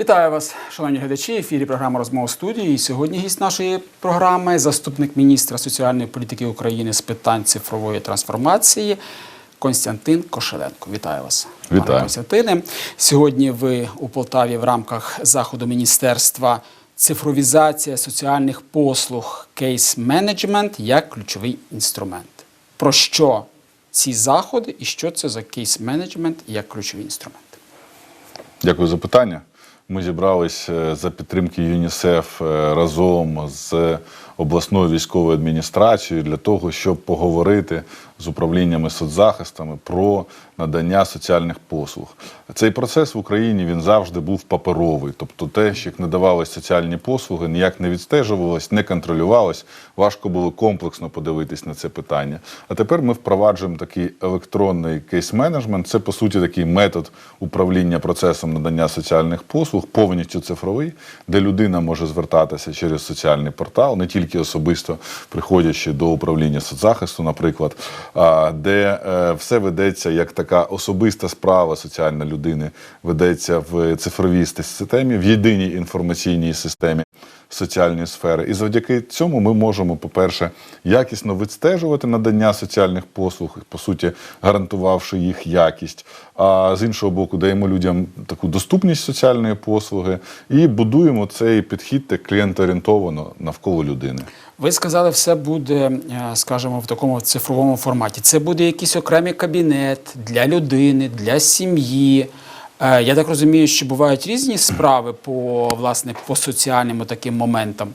Вітаю вас, шановні глядачі. Ефірі програма розмова студії. І сьогодні гість нашої програми заступник міністра соціальної політики України з питань цифрової трансформації Константин Кошеленко. Вітаю вас, Вітаю. пане Константине. Сьогодні ви у Полтаві в рамках заходу міністерства цифровізація соціальних послуг кейс менеджмент як ключовий інструмент. Про що ці заходи і що це за кейс менеджмент як ключовий інструмент? Дякую за питання. Ми зібрались е, за підтримки ЮНІСЕФ е, разом з обласною військовою адміністрацією для того, щоб поговорити з управліннями соцзахистами про надання соціальних послуг. Цей процес в Україні він завжди був паперовий, тобто те, що як надавались соціальні послуги, ніяк не відстежувалось, не контролювалось. Важко було комплексно подивитись на це питання. А тепер ми впроваджуємо такий електронний кейс-менеджмент. Це по суті такий метод управління процесом надання соціальних послуг, повністю цифровий, де людина може звертатися через соціальний портал, не тільки особисто приходячи до управління соцзахисту, наприклад, де е, все ведеться як така особиста справа соціальна людини, ведеться в цифровій системі, в єдиній інформаційній системі соціальної сфери. І завдяки цьому ми можемо, по-перше, якісно відстежувати надання соціальних послуг, по суті, гарантувавши їх якість. А з іншого боку, даємо людям таку доступність соціальної послуги і будуємо цей підхід так клієнтоорієнтовано навколо людини. Ви сказали, все буде, е, скажімо, в такому цифровому форматі. Це буде якийсь окремий кабінет для людини, для сім'ї. Е, Я так розумію, що бувають різні справи по власне по соціальним таким моментам.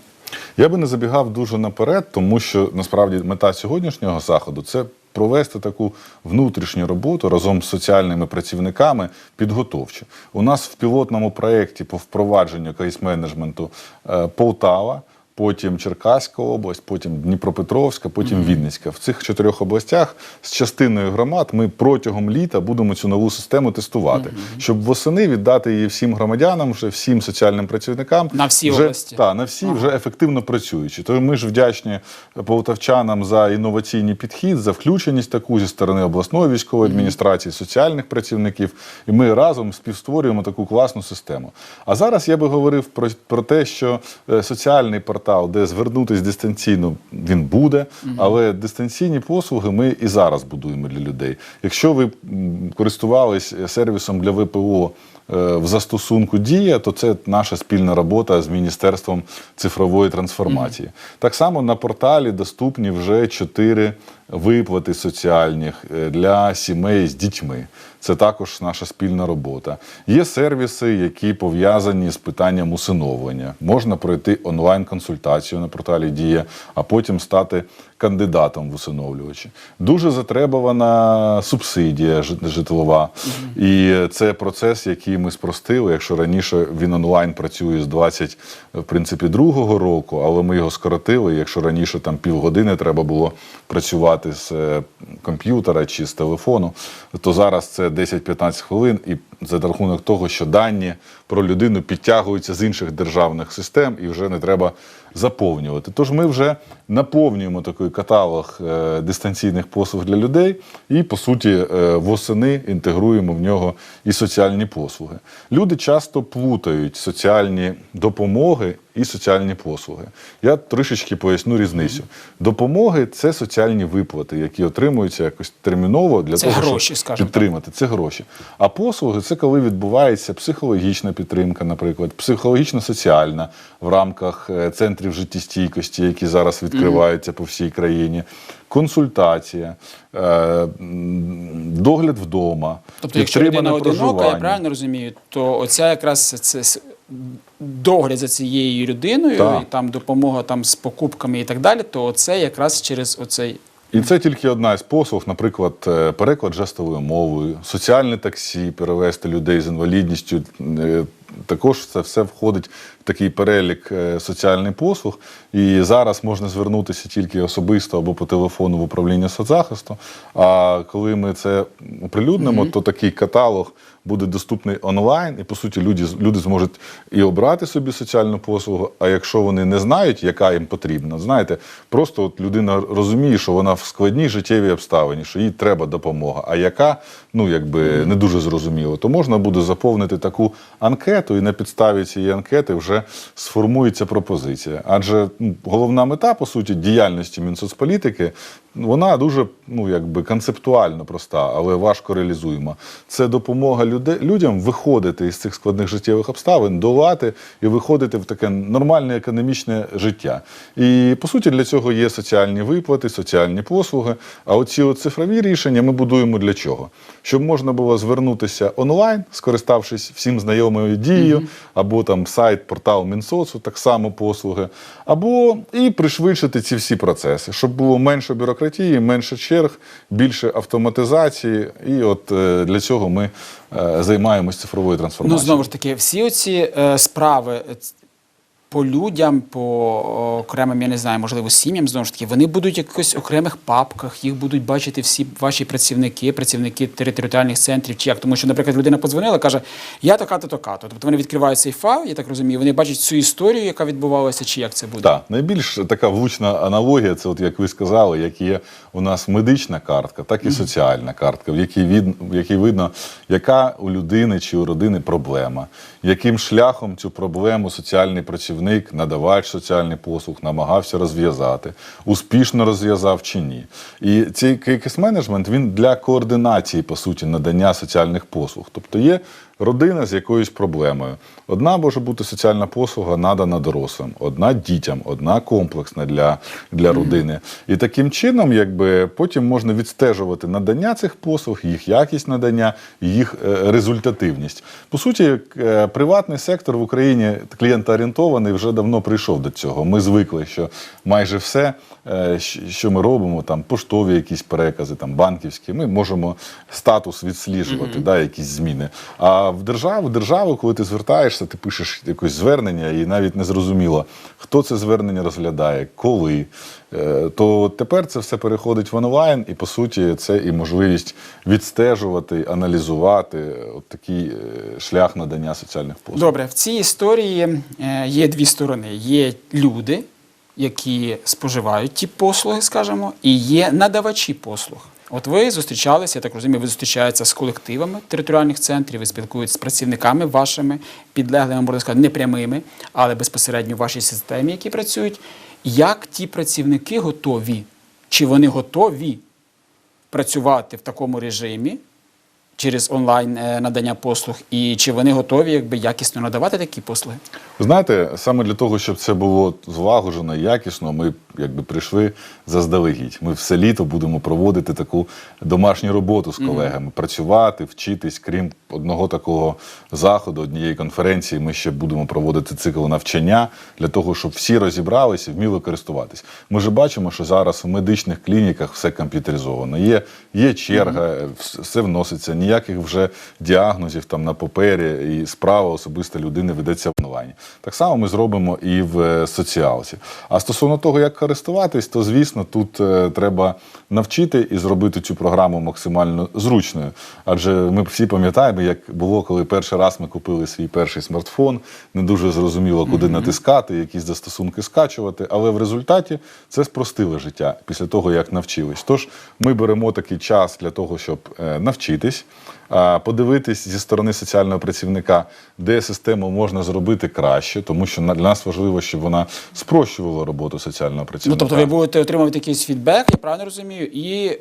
Я би не забігав дуже наперед, тому що насправді мета сьогоднішнього заходу це провести таку внутрішню роботу разом з соціальними працівниками підготовче. У нас в пілотному проєкті по впровадженню кейс-менеджменту е, Полтава. Потім Черкаська область, потім Дніпропетровська, потім Вінницька. В цих чотирьох областях з частиною громад ми протягом літа будемо цю нову систему тестувати, щоб восени віддати її всім громадянам, вже всім соціальним працівникам На всі вже, області. Та, на всі вже ефективно працюючи. Тому ми ж вдячні полтавчанам за інноваційний підхід, за включеність таку зі сторони обласної військової адміністрації, соціальних працівників. І ми разом співстворюємо таку класну систему. А зараз я би говорив про, про те, що е, соціальний портал, де звернутися дистанційно, він буде, але дистанційні послуги ми і зараз будуємо для людей. Якщо ви користувались сервісом для ВПО е, в застосунку Дія, то це наша спільна робота з Міністерством цифрової трансформації. Так само на порталі доступні вже чотири виплати соціальних е, для сімей з дітьми. Це також наша спільна робота. Є сервіси, які пов'язані з питанням усиновлення. Можна пройти онлайн-консультацію на порталі Дія, а потім стати кандидатом в усиновлювачі. Дуже затребувана субсидія житлова. І це процес, який ми спростили. Якщо раніше він онлайн працює з 20, в принципі, другого року, але ми його скоротили. Якщо раніше там півгодини треба було працювати з е, комп'ютера чи з телефону, то зараз це 10-15 хвилин, і за рахунок того, що дані про людину підтягуються з інших державних систем, і вже не треба заповнювати. Тож ми вже наповнюємо такий каталог е, дистанційних послуг для людей, і по суті е, восени інтегруємо в нього і соціальні послуги. Люди часто плутають соціальні допомоги і соціальні послуги. Я трішечки поясню різницю. Допомоги це соціальні виплати, які отримуються якось терміново для Це того, гроші, щоб так. підтримати. Це гроші. А послуги це коли відбувається психологічна підтримка, наприклад, психологічно-соціальна в рамках е, центрів життєстійкості, які зараз відкриваються по всій країні. Консультація, е, догляд вдома, Тобто, якщо людина одинока, я правильно розумію, то оця якраз це догляд за цією людиною, Так. і там допомога там з покупками і так далі, то це якраз через оцей І це тільки одна із послуг, наприклад, е, переклад жестовою мовою, соціальне таксі, перевезти людей з інвалідністю. е, Також це все входить в такий перелік е, соціальних послуг, і зараз можна звернутися тільки особисто або по телефону в управління соцзахисту. А коли ми це оприлюднимо, то такий каталог буде доступний онлайн, і по суті люди, люди зможуть і обрати собі соціальну послугу. А якщо вони не знають, яка їм потрібна, знаєте, просто от людина розуміє, що вона в складній життєвій обставині, що їй треба допомога. А яка, ну якби не дуже зрозуміло, то можна буде заповнити таку анкету, і на підставі цієї анкети вже сформується пропозиція. Адже ну, головна мета, по суті, діяльності Мінсоцполітики, вона дуже ну якби концептуально проста, але важко реалізуєма. Це допомога люде- людям виходити із цих складних життєвих обставин, долати і виходити в таке нормальне економічне життя. І по суті для цього є соціальні виплати, соціальні послуги. А оці от цифрові рішення ми будуємо для чого? Щоб можна було звернутися онлайн, скориставшись всім знайомою дією, або там сайт, портал Мінсоцу, так само послуги, або і пришвидшити ці всі процеси, щоб було менше бюрократії, менше черг, більше автоматизації. І от е, для цього ми е, займаємось цифровою трансформацією. Ну, знову ж таки, всі оці е, справи по людям, по окремим, я не знаю, можливо, сім'ям, знову ж таки, вони будуть в якихось окремих папках, їх будуть бачити всі ваші працівники, працівники територіальних центрів, чи як. Тому що, наприклад, людина подзвонила, каже, я така-то, така-то. Тобто вони відкривають цей файл, я так розумію, вони бачать цю історію, яка відбувалася, чи як це буде. Так, найбільш така влучна аналогія, це от як ви сказали, як є у нас медична картка, так і соціальна картка, в якій від, в якій видно, яка у людини чи у родини проблема, яким шляхом цю проблему соціальний працівник, надавач соціальних послуг намагався розв'язати, успішно розв'язав чи ні. І цей кейс-менеджмент він для координації, по суті, надання соціальних послуг. Тобто є родина з якоюсь проблемою. Одна може бути соціальна послуга надана дорослим, одна дітям, одна комплексна для, для родини. І таким чином, якби потім можна відстежувати надання цих послуг, їх якість надання, їх е, результативність. По суті, е, приватний сектор в Україні клієнтоорієнтований вже давно прийшов до цього. Ми звикли, що майже все, е, що ми робимо, там поштові якісь перекази, там банківські, ми можемо статус відсліджувати, да, якісь зміни. А в державу, державу, коли ти звертаєшся, ти пишеш якесь звернення, і навіть не зрозуміло, хто це звернення розглядає, коли. Е, То тепер це все переходить в онлайн, і по суті, це і можливість відстежувати, аналізувати от такий е, шлях надання соціальних послуг. Добре, в цій історії е, є дві сторони: є люди, які споживають ті послуги, скажімо, і є надавачі послуг. От ви зустрічалися, я так розумію, ви зустрічаєтеся з колективами територіальних центрів, ви спілкуєтеся з працівниками вашими, підлеглими, можна сказати, не прямими, але безпосередньо в вашій системі, які працюють. Як ті працівники готові? Чи вони готові працювати в такому режимі, через онлайн е, надання послуг, і чи вони готові якби якісно надавати такі послуги? Знаєте, саме для того, щоб це було злагоджено, якісно, ми якби прийшли заздалегідь. Ми все літо будемо проводити таку домашню роботу з колегами, працювати, вчитись. Крім одного такого заходу, однієї конференції, ми ще будемо проводити цикл навчання для того, щоб всі розібралися, вміли користуватись. Ми ж бачимо, що зараз у медичних клініках все комп'ютеризовано. Є, є черга, вс- все вноситься, ніяких вже діагнозів там на папері, і справа особиста людини ведеться в онлайні. Так само ми зробимо і в е, соціалці. А стосовно того, як користуватись, то звісно, тут е, треба навчити і зробити цю програму максимально зручною. Адже ми всі пам'ятаємо, як було, коли перший раз ми купили свій перший смартфон, не дуже зрозуміло, куди натискати, якісь застосунки скачувати. Але в результаті це спростило життя після того, як навчились. Тож ми беремо такий час для того, щоб е, навчитись, подивитись зі сторони соціального працівника, де систему можна зробити краще, тому що для нас важливо, щоб вона спрощувала роботу соціального Ну працівника. тобто ви будете отримувати якийсь фідбек, я правильно розумію, і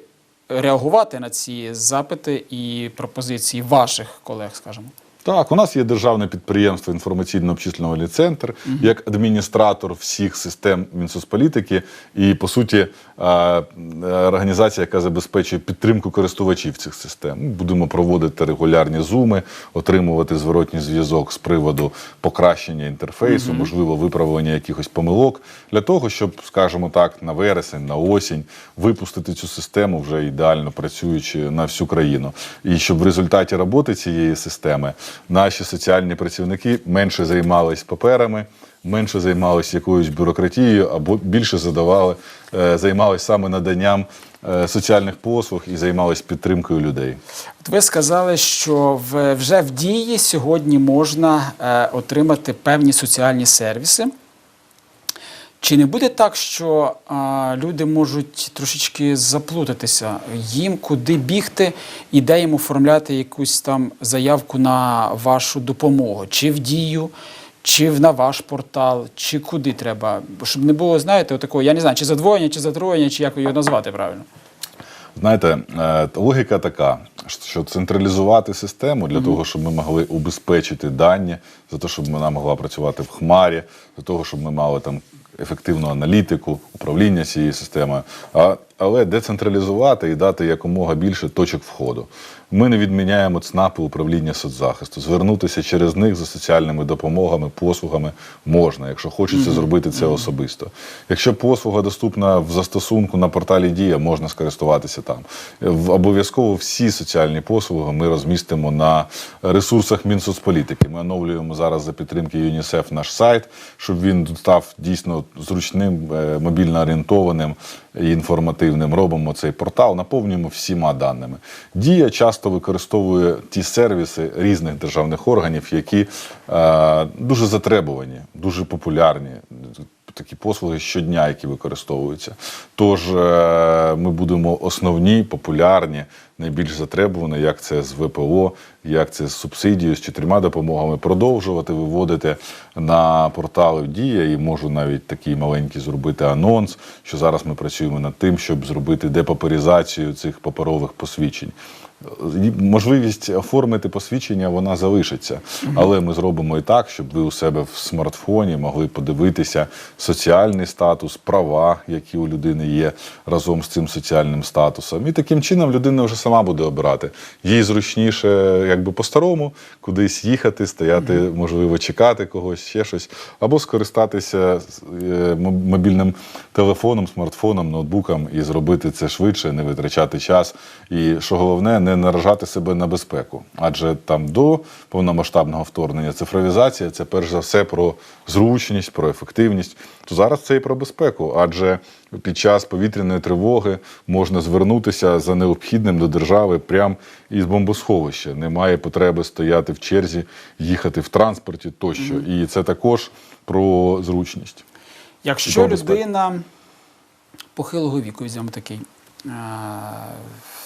реагувати на ці запити і пропозиції ваших колег, скажімо. Так, у нас є державне підприємство інформаційно-обчислювальний центр як адміністратор всіх систем Мінсоцполітики і, по суті, е, е, організація, яка забезпечує підтримку користувачів цих систем. Будемо проводити регулярні зуми, отримувати зворотній зв'язок з приводу покращення інтерфейсу, можливо, виправлення якихось помилок, для того, щоб, скажімо так, на вересень, на осінь випустити цю систему вже ідеально працюючи на всю країну. І щоб в результаті роботи цієї системи наші соціальні працівники менше займались паперами, менше займалися якоюсь бюрократією, або більше задавали, займались займалися саме наданням е, соціальних послуг і займались підтримкою людей. От ви сказали, що вже в дії сьогодні можна е, отримати певні соціальні сервіси. Чи не буде так, що а, люди можуть трошечки заплутатися, їм куди бігти і де їм оформляти якусь там заявку на вашу допомогу? Чи в дію, чи на ваш портал, чи куди треба? Щоб не було, знаєте, отакого, я не знаю, чи задвоєння, чи затроєння, чи як його назвати правильно. Знаєте, е, логіка така, що централізувати систему для того, щоб ми могли убезпечити дані, за те, щоб вона могла працювати в хмарі, для того, щоб ми мали там ефективну аналітику, управління цією системою, а, але децентралізувати і дати якомога більше точок входу. Ми не відміняємо ЦНАПи управління соцзахисту. Звернутися через них за соціальними допомогами, послугами можна, якщо хочеться зробити це особисто. Якщо послуга доступна в застосунку на порталі Дія, можна скористуватися там. В- Обов'язково всі соціальні послуги ми розмістимо на ресурсах Мінсоцполітики. Ми оновлюємо зараз за підтримки ЮНІСЕФ наш сайт, щоб він став дійсно зручним, е, мобільно орієнтованим і інформативним. Робимо цей портал, наповнюємо всіма даними. Дія часто використовує ті сервіси різних державних органів, які е, дуже затребувані, дуже популярні. Такі послуги щодня, які використовуються. Тож е, ми будемо основні, популярні, найбільш затребувані, як це з ВПО, як це з субсидією, з чотирма допомогами, продовжувати виводити на портали Дія. І можу навіть такий маленький зробити анонс, що зараз ми працюємо над тим, щоб зробити депаперизацію цих паперових посвідчень. І Можливість оформити посвідчення вона залишиться, але ми зробимо і так, щоб ви у себе в смартфоні могли подивитися соціальний статус, права, які у людини є разом з цим соціальним статусом. І таким чином людина вже сама буде обирати. Їй зручніше, якби по-старому, кудись їхати, стояти, можливо, чекати когось, ще щось, або скористатися е, мобільним телефоном, смартфоном, ноутбуком і зробити це швидше, не витрачати час. І що головне, не наражати себе на безпеку. Адже там до повномасштабного вторгнення цифровізація це перш за все про зручність, про ефективність. То зараз це і про безпеку, адже під час повітряної тривоги можна звернутися за необхідним до держави прямо із бомбосховища. Немає потреби стояти в черзі, їхати в транспорті тощо. І це також про зручність. Якщо людина похилого віку, візьмемо такий, е,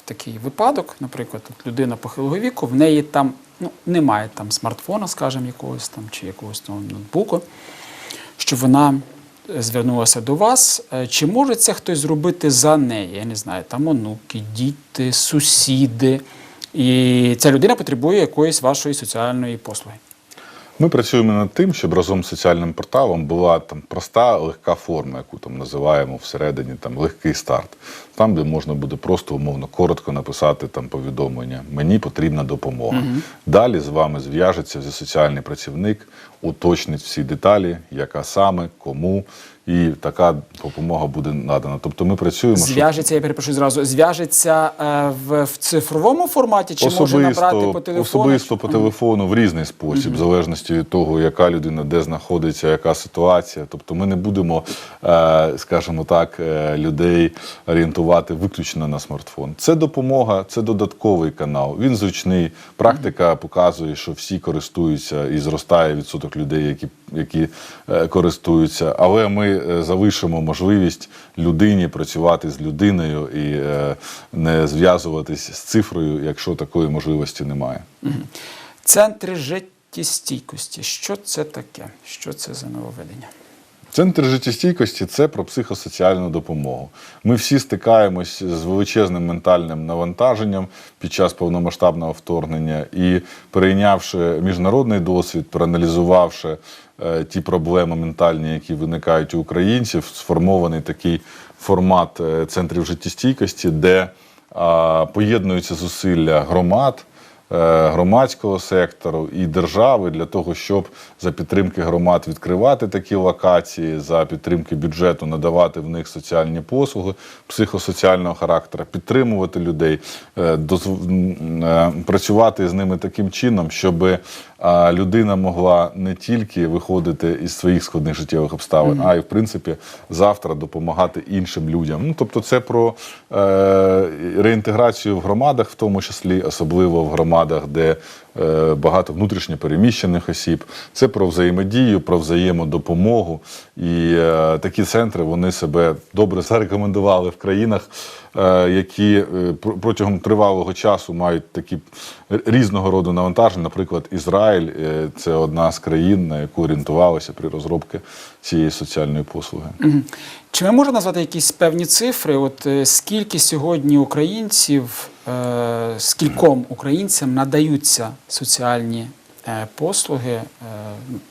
такий випадок, наприклад, от людина похилого віку, в неї там ну, немає там смартфона, скажімо, якогось там чи якогось там ноутбуку, щоб вона е, звернулася до вас. Е, Чи може це хтось зробити за неї? Я не знаю, там онуки, діти, сусіди. І ця людина потребує якоїсь вашої соціальної послуги. Ми працюємо над тим, щоб разом з соціальним порталом була там проста, легка форма, яку там називаємо всередині там легкий старт. Там, де можна буде просто умовно коротко написати там повідомлення Мені потрібна допомога. Далі з вами зв'яжеться вже соціальний працівник, уточнить всі деталі, яка саме, кому, і така допомога буде надана. Тобто ми працюємо Зв'яжеться, я перепрошую зразу, зв'яжеться е, в, в цифровому форматі, чи може набрати по телефону? Особисто по телефону в різний спосіб, в залежності від того, яка людина де знаходиться, яка ситуація. Тобто ми не будемо, е, скажімо так, е, людей орієнтувати виключно на смартфон. Це допомога, це додатковий канал. Він зручний. Практика показує, що всі користуються і зростає відсоток людей, які, які користуються. Але ми е, залишимо можливість людині працювати з людиною і е, не зв'язуватись з цифрою, якщо такої можливості немає. Центри життєстійкості. Що це таке? Що це за нововведення? Центр життєстійкості це про психосоціальну допомогу. Ми всі стикаємось з величезним ментальним навантаженням під час повномасштабного вторгнення і перейнявши міжнародний досвід, проаналізувавши е, ті проблеми ментальні, які виникають у українців, сформований такий формат е, центрів життєстійкості, де а, поєднуються зусилля громад е, громадського сектору і держави для того, щоб за підтримки громад відкривати такі локації, за підтримки бюджету надавати в них соціальні послуги психосоціального характеру, підтримувати людей, е, е, працювати з ними таким чином, щоб людина могла не тільки виходити із своїх складних життєвих обставин, а й в принципі завтра допомагати іншим людям. Ну тобто, це про е, реінтеграцію в громадах, в тому числі, особливо в громадах, де е, багато внутрішньо переміщених осіб. Це про взаємодію, про взаємодопомогу. І е, такі центри вони себе добре зарекомендували в країнах, е, які е, протягом тривалого часу мають такі різного роду навантаження. Наприклад, Ізраїль е, це одна з країн, на яку орієнтувалися при розробці цієї соціальної послуги. Чи ми можемо назвати якісь певні цифри? От е, скільки сьогодні українців, е, скільком українцям надаються соціальні е, послуги е,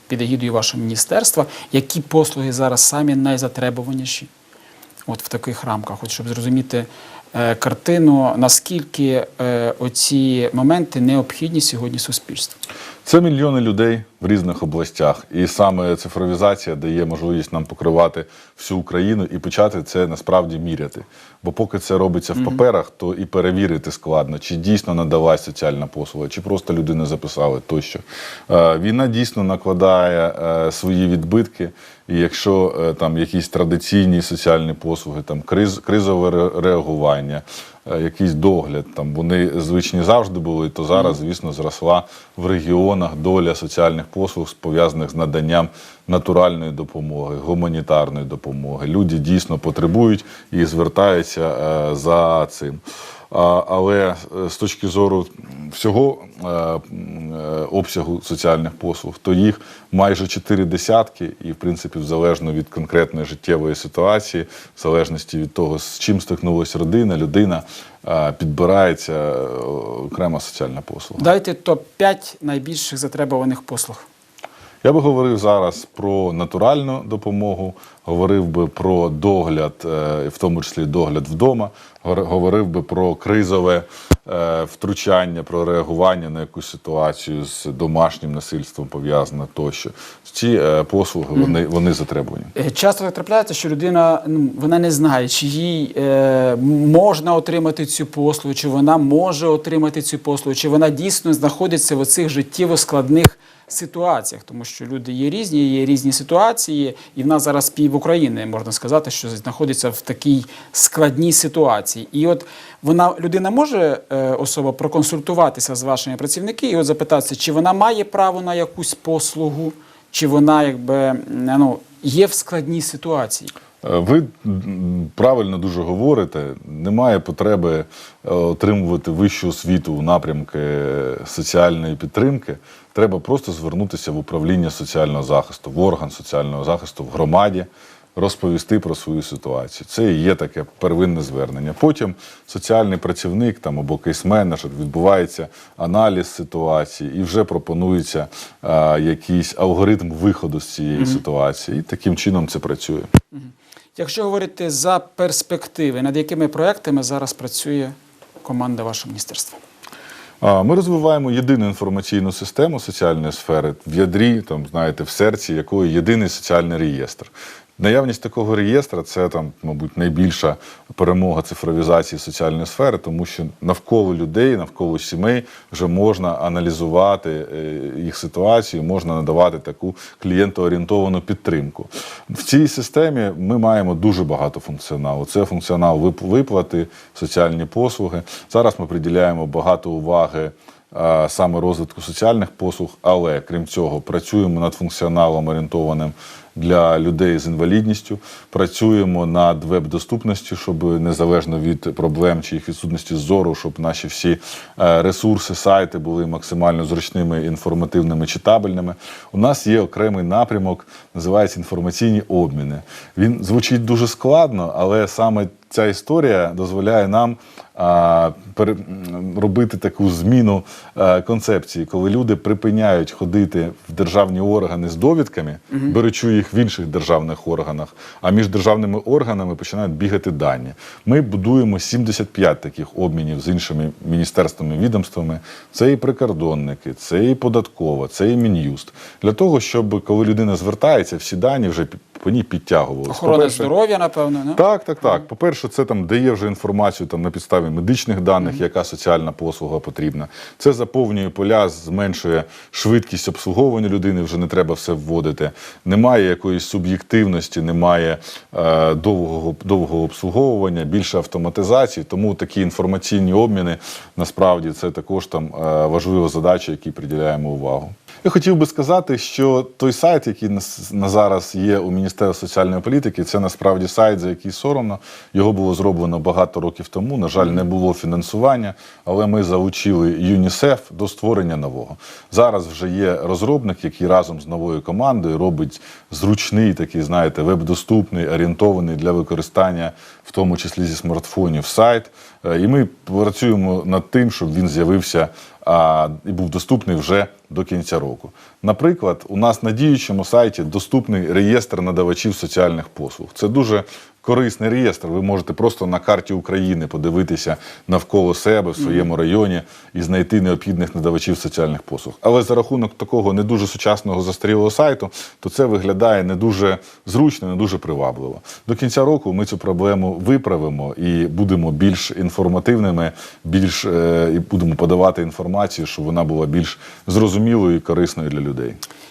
під егідою вашого міністерства? Які послуги зараз самі найзатребуваніші? От в таких рамках, от щоб зрозуміти картину, наскільки е, оці моменти необхідні сьогодні суспільству? Це мільйони людей в різних областях, і саме цифровізація дає можливість нам покривати всю Україну і почати це насправді міряти. Бо поки це робиться в паперах, то і перевірити складно, чи дійсно надалась соціальна послуга, чи просто людину записали тощо. Е, Війна дійсно накладає е, свої відбитки. І якщо е, там якісь традиційні соціальні послуги, там криз, кризове реагування, е, якийсь догляд, там вони звичні завжди були, то зараз, звісно, зросла в регіонах доля соціальних послуг, пов'язаних з наданням натуральної допомоги, гуманітарної допомоги. Люди дійсно потребують і звертаються е, за цим. Але е, з точки зору всього е, е, обсягу соціальних послуг, то їх майже чотири десятки, і в принципі, залежно від конкретної життєвої ситуації, в залежності від того, з чим стикнулася родина, людина підбирається окрема соціальна послуга. Дайте топ-5 найбільших затребуваних послуг. Я би говорив зараз про натуральну допомогу, говорив би про догляд, е, в тому числі догляд вдома, говорив би про кризове е, втручання, про реагування на якусь ситуацію з домашнім насильством пов'язане тощо. Ці е, послуги вони, вони затребувані. Часто так трапляється, що людина ну, вона не знає, чи їй можна отримати цю послугу, чи вона може отримати цю послугу, чи вона дійсно знаходиться в оцих життєво складних ситуаціях, тому що люди є різні, є різні ситуації, і в нас зараз пів України можна сказати, що знаходиться в такій складній ситуації. І от вона людина може е, особа проконсультуватися з вашими працівниками і от запитатися, чи вона має право на якусь послугу, чи вона якби ну, є в складній ситуації. Е, Ви правильно дуже говорите. Немає потреби е, отримувати вищу освіту у напрямки соціальної підтримки. Треба просто звернутися в управління соціального захисту, в орган соціального захисту в громаді, розповісти про свою ситуацію. Це і є таке первинне звернення. Потім соціальний працівник там або кейс-менеджер відбувається аналіз ситуації і вже пропонується е, якийсь алгоритм виходу з цієї ситуації. І таким чином це працює. Якщо говорити за перспективи, над якими проектами зараз працює команда вашого міністерства? Ми розвиваємо єдину інформаційну систему соціальної сфери в ядрі, там знаєте, в серці якої єдиний соціальний реєстр. Наявність такого реєстра це там, мабуть, найбільша перемога цифровізації соціальної сфери, тому що навколо людей, навколо сімей вже можна аналізувати е, їх ситуацію, можна надавати таку клієнтоорієнтовану підтримку. В цій системі ми маємо дуже багато функціоналу. Це функціонал виплати, соціальні послуги. Зараз ми приділяємо багато уваги саме розвитку соціальних послуг, але крім цього, працюємо над функціоналом орієнтованим для людей з інвалідністю. Працюємо над веб-доступністю, щоб незалежно від проблем чи їх відсутності зору, щоб наші всі е, ресурси, сайти були максимально зручними, інформативними, читабельними. У нас є окремий напрямок, називається інформаційні обміни. Він звучить дуже складно, але саме ця історія дозволяє нам робити таку зміну е, концепції, коли люди припиняють ходити в державні органи з довідками, беручи їх в інших державних органах, а між державними органами починають бігати дані. Ми будуємо 75 таких обмінів з іншими міністерствами, відомствами. Це і прикордонники, це і податкова, це і мін'юст. Для того, щоб коли людина звертається, всі дані вже по ній підтягувалися. Охорона здоров'я, напевно. Не? так, так, так. По-перше, це там дає вже інформацію там на підставі медичних даних, яка соціальна послуга потрібна. Це заповнює поля, зменшує швидкість обслуговування людини. Вже не треба все вводити. Немає якоїсь суб'єктивності, немає е, довгого довгого обслуговування, більше автоматизації. Тому такі інформаційні обміни насправді це також там е, важлива задача, якій приділяємо увагу. Я хотів би сказати, що той сайт, який на, зараз є у Міністерства соціальної політики, це насправді сайт, за який соромно. Його було зроблено багато років тому. На жаль, не було фінансування, але ми залучили ЮНІСЕФ до створення нового. Зараз вже є розробник, який разом з новою командою робить зручний, такий, знаєте, веб-доступний, орієнтований для використання, в тому числі зі смартфонів, сайт. Е, І ми працюємо над тим, щоб він з'явився і був доступний вже до кінця року. Наприклад, у нас на діючому сайті доступний реєстр надавачів соціальних послуг. Це дуже корисний реєстр. Ви можете просто на карті України подивитися навколо себе в своєму районі і знайти необхідних надавачів соціальних послуг. Але за рахунок такого не дуже сучасного застарілого сайту, то це виглядає не дуже зручно, не дуже привабливо. До кінця року ми цю проблему виправимо і будемо більш інформативними, більш е, і будемо подавати інформацію, щоб вона була більш зрозумілою і корисною для людей.